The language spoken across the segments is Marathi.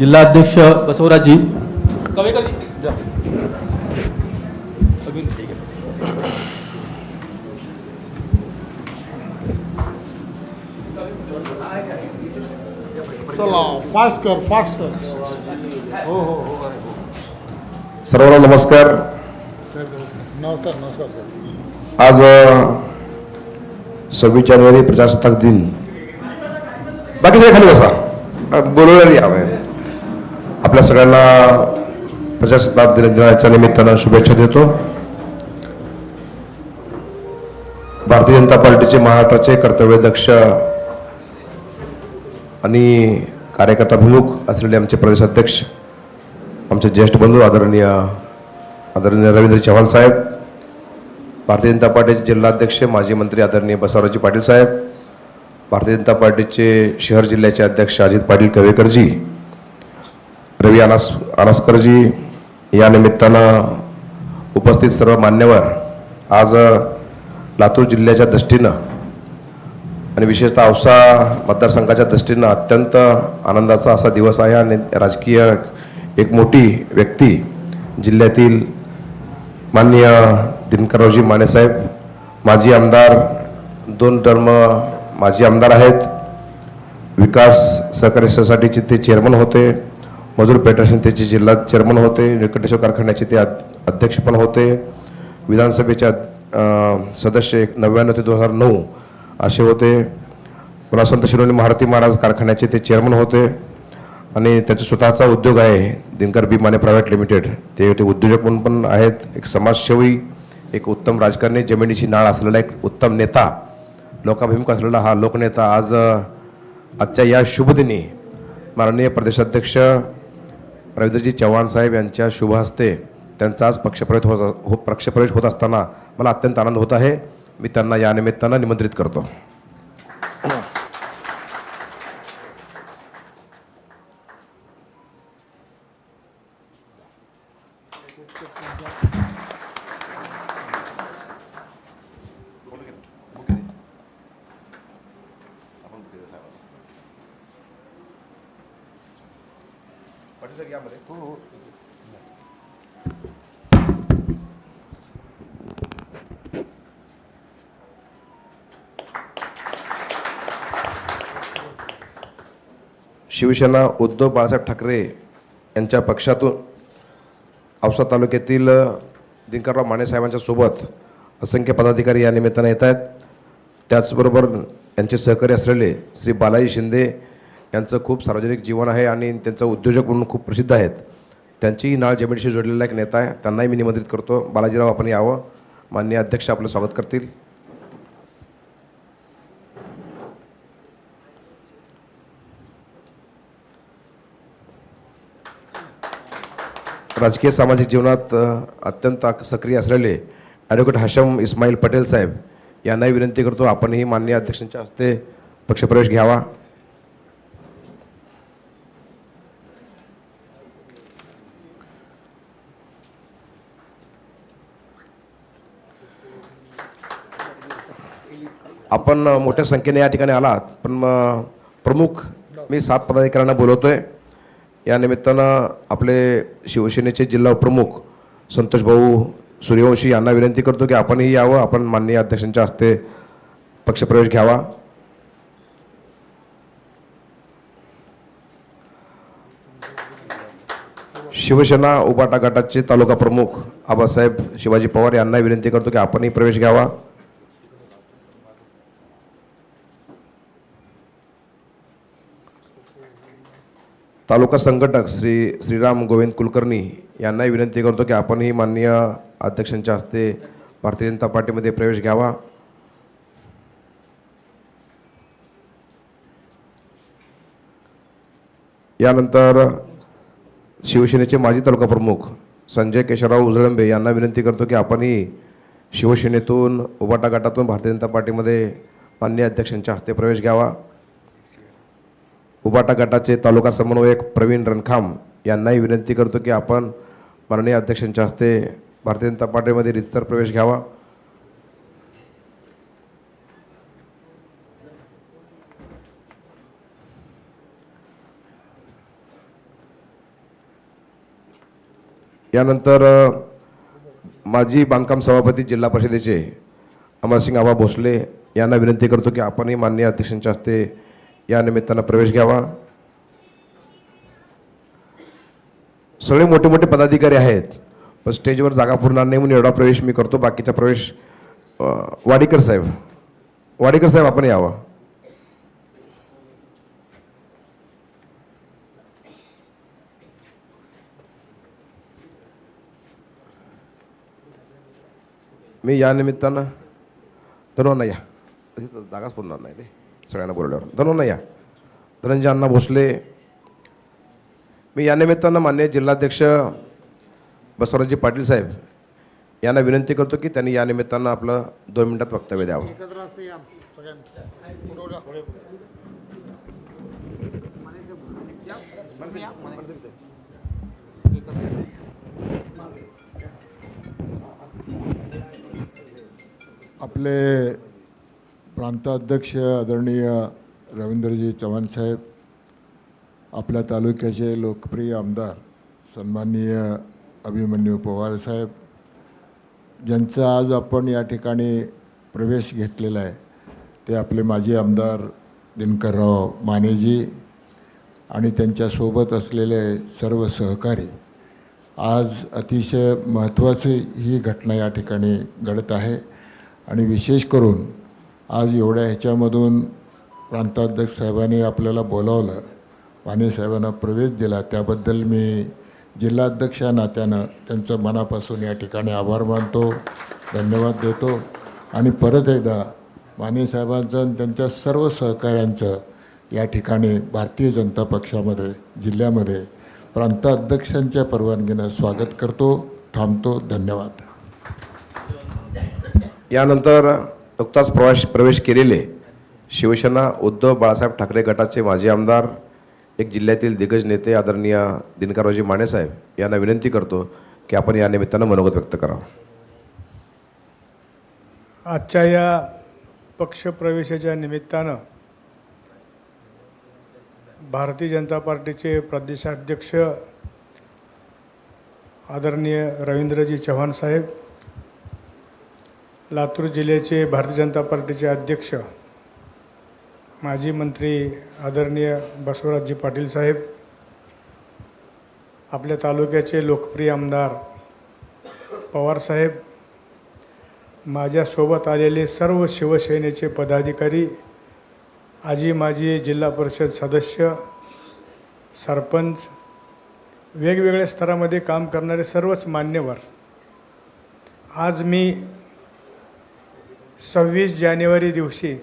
जिल्हा अध्यक्ष बसवराजी. चला फास्ट कर फास्ट कर. हो हो हो सर्वांना नमस्कार. सर नमस्कार. नमस्कार नमस्कार सर. आज सव्वीस जानेवारी प्रजासत्ताक दिन. बाकी सगळे खाली बसा. यावं आपल्या सगळ्यांना प्रजासत्ताक दिन दिनाच्या निमित्तानं शुभेच्छा देतो. भारतीय जनता पार्टीचे महाराष्ट्राचे कर्तव्यदक्ष आणि कार्यकर्ताभिमुख असलेले आमचे प्रदेशाध्यक्ष आमचे ज्येष्ठ बंधू आदरणीय आदरणीय रवींद्र चव्हाण साहेब भारतीय जनता पार्टीचे जिल्हाध्यक्ष माजी मंत्री आदरणीय बसवराजी पाटील साहेब भारतीय जनता पार्टीचे शहर जिल्ह्याचे अध्यक्ष अजित पाटील कवेकरजी रवी अनास अनास्करजी या निमित्तानं उपस्थित सर्व मान्यवर आज लातूर जिल्ह्याच्या दृष्टीनं आणि विशेषतः औसा मतदारसंघाच्या दृष्टीनं अत्यंत आनंदाचा असा दिवस आहे आणि राजकीय एक मोठी व्यक्ती जिल्ह्यातील माननीय दिनकररावजी मानेसाहेब माजी आमदार दोन टर्म माजी आमदार आहेत. विकास सहकारी सोसायटीचे ते चेअरमन होते. मजूर फेडरेशनचे जिल्हा चेअरमन होते व्यंकटेश्वर कारखान्याचे ते अध्यक्ष पण होते. विधानसभेचे सदस्य एक नव्याण्णव ते दोन हजार नऊ असे होते. पुन्हा संत शिरोली महारती महाराज कारखान्याचे ते चेअरमन होते. आणि त्याचा स्वतःचा उद्योग आहे Dinkar B Mane private limited. ते ते उद्योजक म्हणून पण आहेत एक समाजसेवी एक उत्तम राजकारणी जमिनीची नाळ असलेला एक उत्तम नेता. लोकाभिमुख असलेला हा लोकनेता. आज आजच्या या शुभदिनी माननीय प्रदेशाध्यक्ष रवींद्रजी चव्हाण साहेब यांच्या शुभ हस्ते त्यांचा आज पक्षप्रवेश होत हो पक्षप्रवेश होत असताना मला अत्यंत आनंद होत आहे. मी त्यांना या निमित्तानं निमंत्रित करतो. शिवसेना उद्धव बाळासाहेब ठाकरे यांच्या पक्षातून औसा तालुक्यातील दिनकरराव माने साहेबांच्या सोबत असंख्य पदाधिकारी या निमित्तानं येत आहेत. त्याचबरोबर यांचे सहकारी असलेले श्री बालाजी शिंदे यांचं खूप सार्वजनिक जीवन आहे आणि त्यांचं उद्योजक म्हणून खूप प्रसिद्ध आहेत. त्यांचीही नाळ जमिनीशी जोडलेला एक नेता आहे. त्यांनाही मी निमंत्रित करतो. बालाजीराव आपण यावं. मान्य अध्यक्ष आपलं स्वागत करतील. राजकीय सामाजिक जीवनात अत्यंत सक्रिय असलेले ॲडव्होकेट हाशम इस्माईल पटेल साहेब यांनाही विनंती करतो. आपणही माननीय अध्यक्षांच्या हस्ते पक्षप्रवेश घ्यावा. आपण मोठ्या संख्येने या ठिकाणी आलात पण प्रमुख मी सात पदाधिकाऱ्यांना बोलवतोय. या निमित्तानं आपले शिवसेनेचे जिल्हा प्रमुख संतोष भाऊ सूर्यवंशी यांना विनंती करतो की आपणही यावं आपण माननीय अध्यक्षांच्या हस्ते पक्षप्रवेश घ्यावा. शिवसेना उबाटा गटाचे तालुका प्रमुख आबासाहेब शिवाजी पवार यांना विनंती करतो की आपणही प्रवेश घ्यावा. तालुका संघटक श्री श्रीराम गोविंद कुलकर्णी यांनाही विनंती करतो की आपणही माननीय अध्यक्षांच्या हस्ते भारतीय जनता पार्टीमध्ये प्रवेश घ्यावा. यानंतर शिवसेनेचे माजी तालुका प्रमुख संजय केशवराव उजळंबे यांना विनंती करतो की आपणही शिवसेनेतून उबाटा गटातून भारतीय जनता पार्टीमध्ये माननीय अध्यक्षांच्या हस्ते प्रवेश घ्यावा. उबाटा गटाचे तालुका समन्वयक प्रवीण रणखाम यांनाही विनंती करतो की आपण माननीय अध्यक्षांच्या हस्ते भारतीय जनता पार्टीमध्ये रितसर प्रवेश घ्यावा. यानंतर माजी बांधकाम सभापती जिल्हा परिषदेचे अमरसिंग आबा भोसले यांना विनंती करतो की आपणही माननीय अध्यक्षांच्या हस्ते या निमित्तानं प्रवेश घ्यावा. सगळे मोठे मोठे पदाधिकारी आहेत पण स्टेजवर जागा पुरणार नाही म्हणून एवढा प्रवेश मी करतो. बाकीचा प्रवेश वाडेकर वाडीकर साहेब वाडीकर साहेब आपण यावं. मी या निमित्तानं धनवंना या. जागाच पुरणार नाही रे. सगळ्यांना बोलल्यावर धनवंना या. धनंजय अण्णा भोसले. मी या निमित्तानं मान्य जिल्हाध्यक्ष बसवराजजी पाटील साहेब यांना विनंती करतो की त्यांनी या निमित्तानं आपलं दोन मिनिटात वक्तव्य द्यावं. आपले प्रांताध्यक्ष आदरणीय रवींद्रजी चव्हाण साहेब आपल्या तालुक्याचे लोकप्रिय आमदार सन्माननीय अभिमन्यू पवार साहेब ज्यांचा आज आपण या ठिकाणी प्रवेश घेतलेला आहे ते आपले माजी आमदार दिनकरराव मानेजी आणि त्यांच्यासोबत असलेले सर्व सहकारी आज अतिशय महत्त्वाची ही घटना या ठिकाणी घडत आहे. आणि विशेष करून आज एवढ्या ह्याच्यामधून प्रांताध्यक्ष साहेबांनी आपल्याला बोलावलं. माने साहेबांना प्रवेश दिला. त्याबद्दल मी जिल्हाध्यक्ष या नात्यानं त्यांचं मनापासून या ठिकाणी आभार मानतो. धन्यवाद देतो. आणि परत एकदा माने साहेबांचं आणि त्यांच्या सर्व सहकाऱ्यांचं या ठिकाणी भारतीय जनता पक्षामध्ये जिल्ह्यामध्ये प्रांताध्यक्षांच्या परवानगीनं स्वागत करतो थांबतो. धन्यवाद. यानंतर नुकताच प्रवेश प्रवेश केलेले शिवसेना उद्धव बाळासाहेब ठाकरे गटाचे माजी आमदार एक जिल्ह्यातील दिग्गज नेते आदरणीय दिनकररावजी मानेसाहेब यांना विनंती करतो की आपण या निमित्तानं मनोगत व्यक्त करावं. आजच्या या पक्षप्रवेशाच्या निमित्तानं भारतीय जनता पार्टीचे प्रदेशाध्यक्ष आदरणीय रवींद्रजी चव्हाण साहेब लातूर जिल्ह्याचे भारतीय जनता पार्टीचे अध्यक्ष माजी मंत्री आदरणीय बसवराजजी पाटील साहेब आपल्या तालुक्याचे लोकप्रिय आमदार पवारसाहेब माझ्यासोबत आलेले सर्व शिवसेनेचे पदाधिकारी आजी माजी जिल्हा परिषद सदस्य सरपंच वेगवेगळ्या स्तरामध्ये काम करणारे सर्वच मान्यवर. आज मी सव्वीस जानेवारी दिवशी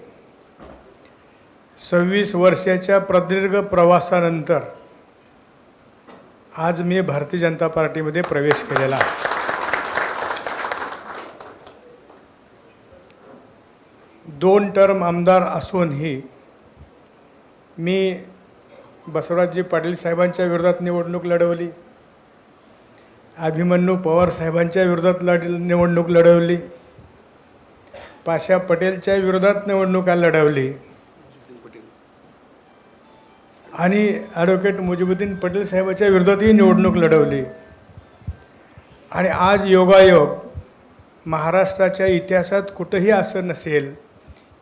सव्वीस वर्षाच्या प्रदीर्घ प्रवासानंतर आज मी भारतीय जनता पार्टीमध्ये प्रवेश केलेला दोन टर्म आमदार असूनही मी बसवराजजी पाटील साहेबांच्या विरोधात निवडणूक लढवली अभिमन्यू पवार साहेबांच्या विरोधात लढ निवडणूक लढवली पाशा पटेलच्या विरोधात निवडणुका लढवली. आणि ॲडव्होकेट मुजिबुद्दीन पटेल साहेबाच्या विरोधातही निवडणूक लढवली. आणि आज योगायोग महाराष्ट्राच्या इतिहासात कुठंही असं नसेल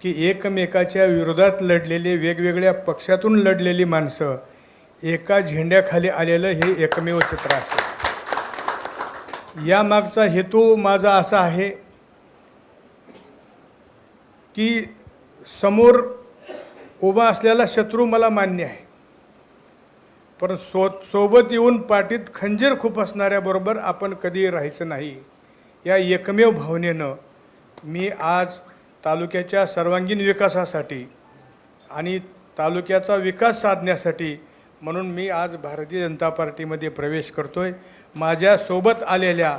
की एकमेकाच्या विरोधात लढलेले वेगवेगळ्या पक्षातून लढलेली माणसं एका झेंड्याखाली आलेलं हे एकमेव चित्र असेल यामागचा हेतू माझा असा आहे की समोर उभा असलेला शत्रू मला मान्य आहे. पण सो सोबत येऊन पाठीत खंजीर खूप असणाऱ्याबरोबर आपण कधी राहायचं नाही. या एकमेव भावनेनं मी आज तालुक्याच्या सर्वांगीण विकासासाठी आणि तालुक्याचा विकास साधण्यासाठी म्हणून मी आज भारतीय जनता पार्टीमध्ये प्रवेश करतो आहे माझ्यासोबत आलेल्या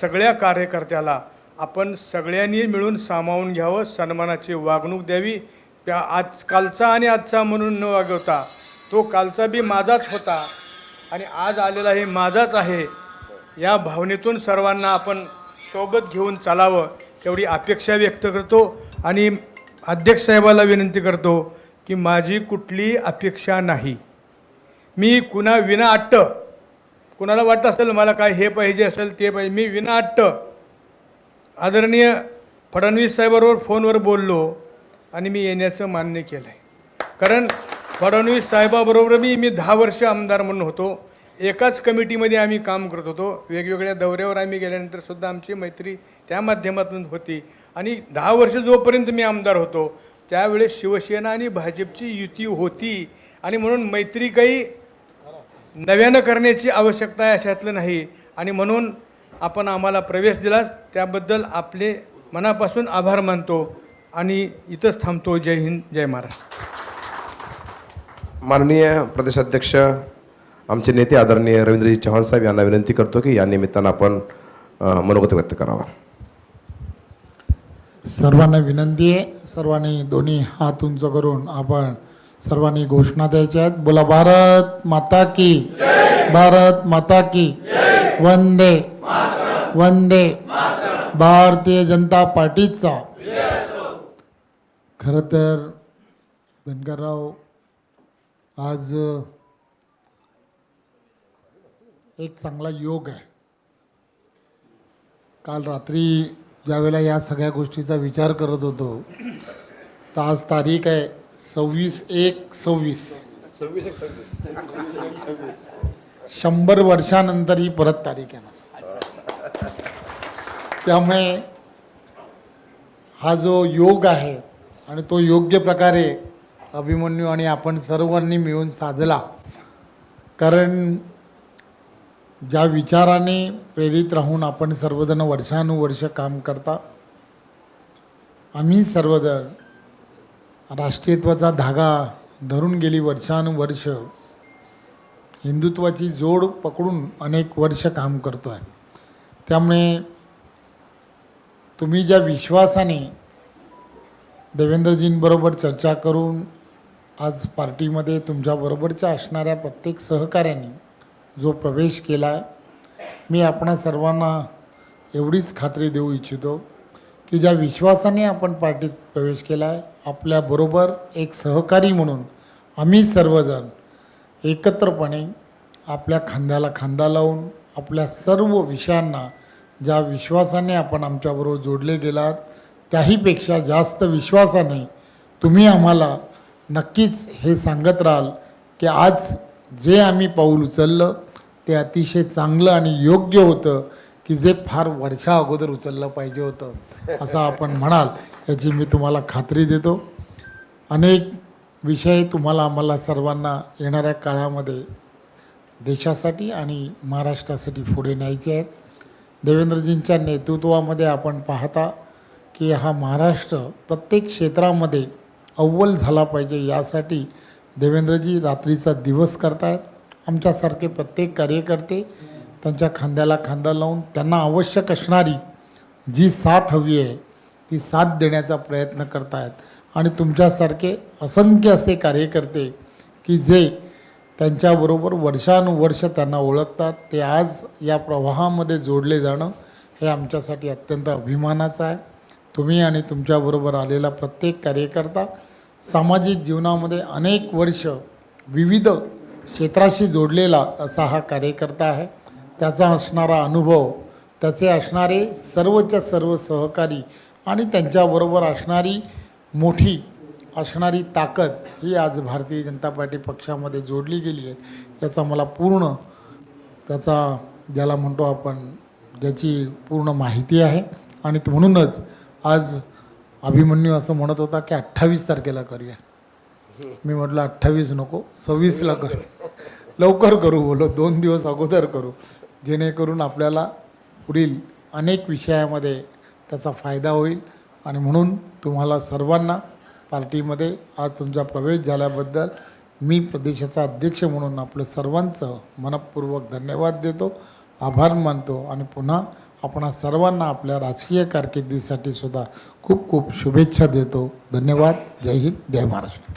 सगळ्या कार्यकर्त्याला आपण सगळ्यांनी मिळून सामावून घ्यावं सन्मानाची वागणूक द्यावी. त्या आज कालचा आणि आजचा म्हणून न वागवता तो कालचा बी माझाच होता आणि आज आलेला हे माझाच आहे. या भावनेतून सर्वांना आपण सोबत घेऊन चालावं तेवढी अपेक्षा व्यक्त करतो आणि अध्यक्ष साहेबाला विनंती करतो की माझी कुठली अपेक्षा नाही. मी कुणा विना अट्ट कुणाला वाटत असेल मला काय हे पाहिजे असेल ते पाहिजे मी विना अट्ट आदरणीय फडणवीस साहेबाबरोबर फोनवर बोललो आणि मी येण्याचं मान्य केलं आहे कारण फडणवीस साहेबाबरोबर मी मी दहा वर्ष आमदार म्हणून होतो. एकाच कमिटीमध्ये आम्ही काम करत होतो. वेगवेगळ्या दौऱ्यावर आम्ही गेल्यानंतर सुद्धा आमची मैत्री त्या माध्यमातून होती. आणि दहा वर्ष जोपर्यंत मी आमदार होतो त्यावेळेस शिवसेना आणि भाजपची युती होती. आणि म्हणून मैत्री काही नव्यानं करण्याची आवश्यकता आहे अशातलं नाही. आणि म्हणून आपण आम्हाला प्रवेश दिलास त्याबद्दल आपले मनापासून आभार मानतो आणि इथंच थांबतो. जय हिंद जय महाराष्ट्र. माननीय प्रदेशाध्यक्ष आमचे नेते आदरणीय रवींद्रजी चव्हाण साहेब यांना विनंती करतो की या निमित्तानं आपण मनोगत व्यक्त करावा. सर्वांना विनंती आहे. सर्वांनी दोन्ही हात उंच करून आपण सर्वांनी घोषणा द्यायच्या आहेत. बोला भारत माता की भारत माता की वंदे. वंदे भारतीय जनता पार्टीचा. खरं तर धनगरराव आज एक चांगला योग आहे. काल रात्री ज्यावेळेला या सगळ्या गोष्टीचा विचार करत होतो तर आज तारीख आहे सव्वीस एक सव्वीस. शंभर वर्षानंतर ही परत तारीख येणार. त्यामुळे हा जो योग आहे आणि तो योग्य प्रकारे अभिमन्यू आणि आपण सर्वांनी मिळून साधला कारण ज्या विचाराने प्रेरित राहून आपण सर्वजण वर्षानुवर्ष काम करता आम्ही सर्वजण राष्ट्रीयत्वाचा धागा धरून गेली वर्षानुवर्ष हिंदुत्वाची जोड पकडून अनेक वर्ष काम करतो आहे त्यामुळे तुम्ही ज्या विश्वासाने देवेंद्रजींबरोबर चर्चा करून आज पार्टीमध्ये तुमच्याबरोबरच्या असणाऱ्या प्रत्येक सहकाऱ्यांनी जो प्रवेश केला आहे मी आपणा सर्वांना एवढीच खात्री देऊ इच्छितो की ज्या विश्वासाने आपण पार्टीत प्रवेश केला आहे आपल्याबरोबर एक सहकारी म्हणून आम्ही सर्वजण एकत्रपणे आपल्या खांद्याला खांदा लावून आपल्या सर्व विषयांना ज्या विश्वासाने आपण आमच्याबरोबर जोडले गेलात त्याहीपेक्षा जास्त विश्वासाने तुम्ही आम्हाला नक्कीच हे सांगत राहाल की आज जे आम्ही पाऊल उचललं ते अतिशय चांगलं आणि योग्य होतं की जे फार वर्षा अगोदर उचललं पाहिजे होतं असं आपण म्हणाल याची मी तुम्हाला खात्री देतो. अनेक विषय तुम्हाला आम्हाला सर्वांना येणाऱ्या काळामध्ये देशासाठी आणि महाराष्ट्रासाठी पुढे न्यायचे आहेत. देवेंद्रजींच्या नेतृत्वामध्ये आपण पाहता की हा महाराष्ट्र प्रत्येक क्षेत्रामध्ये अव्वल झाला पाहिजे यासाठी देवेंद्रजी रात्रीचा दिवस करतायत. आमच्यासारखे प्रत्येक कार्यकर्ते त्यांच्या खांद्याला खांदा लावून त्यांना आवश्यक असणारी जी साथ हवी आहे ती साथ देण्याचा प्रयत्न करतायत. आणि तुमच्यासारखे असंख्य असे कार्यकर्ते की जे त्यांच्याबरोबर वर्षानुवर्ष त्यांना ओळखतात. ते आज या प्रवाहामध्ये जोडले जाणं हे आमच्यासाठी अत्यंत अभिमानाचं आहे. तुम्ही आणि तुमच्याबरोबर आलेला प्रत्येक कार्यकर्ता सामाजिक जीवनामध्ये अनेक वर्ष विविध क्षेत्राशी जोडलेला असा हा कार्यकर्ता आहे. त्याचा असणारा अनुभव त्याचे असणारे सर्वच्या सर्व सहकारी आणि त्यांच्याबरोबर असणारी मोठी असणारी ताकद ही आज भारतीय जनता पार्टी पक्षामध्ये जोडली गेली आहे. याचा मला पूर्ण त्याचा ज्याला म्हणतो आपण ज्याची पूर्ण माहिती आहे. आणि म्हणूनच आज अभिमन्यू असं म्हणत होता की अठ्ठावीस तारखेला करूया. मी म्हटलं अठ्ठावीस नको सव्वीसला करू. लवकर करू बोलो दोन दिवस अगोदर करू. जेणेकरून आपल्याला पुढील अनेक विषयामध्ये त्याचा फायदा होईल. आणि म्हणून तुम्हाला सर्वांना पार्टीमध्ये आज तुमचा प्रवेश झाल्याबद्दल मी प्रदेशाचा अध्यक्ष म्हणून आपलं सर्वांचं मनपूर्वक धन्यवाद देतो आभार मानतो आणि पुन्हा आपण सर्वांना आपल्या राजकीय कारकिर्दीसाठी सुद्धा खूप खूप शुभेच्छा देतो. धन्यवाद. जय हिंद. जय महाराष्ट्र.